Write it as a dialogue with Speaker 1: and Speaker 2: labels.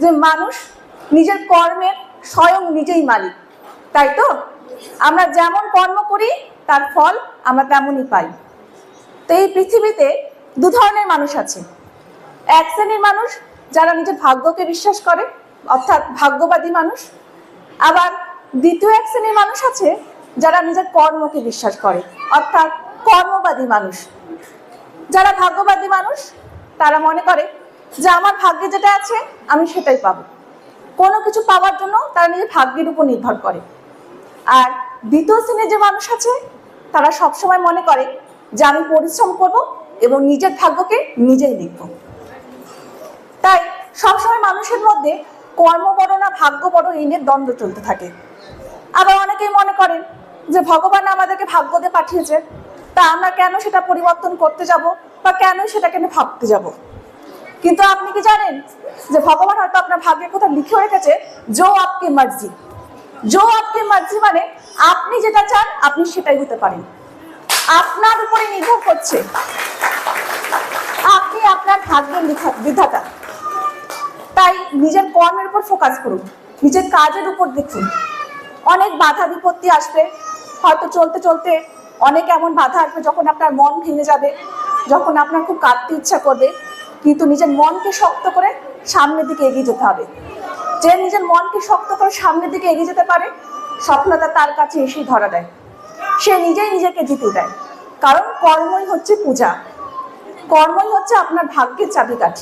Speaker 1: যে মানুষ নিজের কর্মের স্বয়ং নিজেই মালিক। তাই তো? আমরা যেমন কর্ম করি, তার ফল আমরা তেমনই পাই। তো এই পৃথিবীতে দু ধরনের মানুষ আছে। এক শ্রেণির মানুষ যারা নিজের ভাগ্যকে বিশ্বাস করে, অর্থাৎ ভাগ্যবাদী মানুষ। আবার দ্বিতীয় এক শ্রেণির মানুষ আছে যারা নিজের কর্মকে বিশ্বাস করে, অর্থাৎ কর্মবাদী মানুষ। যারা ভাগ্যবাদী মানুষ, তারা মনে করে যে আমার ভাগ্যে যেটা আছে, আমি সেটাই পাবো। কোনো কিছু পাওয়ার জন্য তারা নিজের ভাগ্যের উপর নির্ভর করে। আর দ্বিতীয় শ্রেণির যে মানুষ আছে, তারা সবসময় মনে করে যে আমি পরিশ্রম করব এবং নিজের ভাগ্যকে নিজেই লিখব তাই সবসময় মানুষের মধ্যে কর্ম বড় না, ভাগ্য বড়, এই নিয়ে দ্বন্দ্ব চলতে থাকে। আবার অনেকেই মনে করেন যে ভগবান আমাদেরকে ভাগ্য দিয়ে পাঠিয়েছে, তা আমরা কেন সেটা পরিবর্তন করতে যাব বা কেন সেটাকে নিয়ে ভাবতে যাব? কিন্তু আপনি কি জানেন যে ভগবান হয়তো আপনার ভাগ্যে কোথাও লিখে রেখেছে জো আপকে মার্জি। জো আপকে মার্জি মানে আপনি যেটা চান, আপনি সেটাই হতে পারেন। আপনার উপরে নির্ভর করছে আপনি আপনার ভাগ্যের বিধাতা। তাই নিজের কর্মের উপর ফোকাস করুন, নিজের কাজের উপর দেখুন। অনেক বাধা বিপত্তি আসবে, হয়তো চলতে চলতে অনেক এমন বাধা আসবে যখন আপনার মন ভেঙে যাবে, যখন আপনার খুব কাঁদতে ইচ্ছা করবে। কিন্তু নিজের মনকে শক্ত করে সামনের দিকে এগিয়ে যেতে হবে। যে নিজের মনকে শক্ত করে সামনের দিকে এগিয়ে যেতে পারে, সফলতা তার কাছে এসেই ধরা দেয়। সে নিজেই নিজেকে জিতে দেয়। কারণ কর্মই হচ্ছে পূজা। কর্মই হচ্ছে আপনার ভাগ্যের চাবিকাঠি।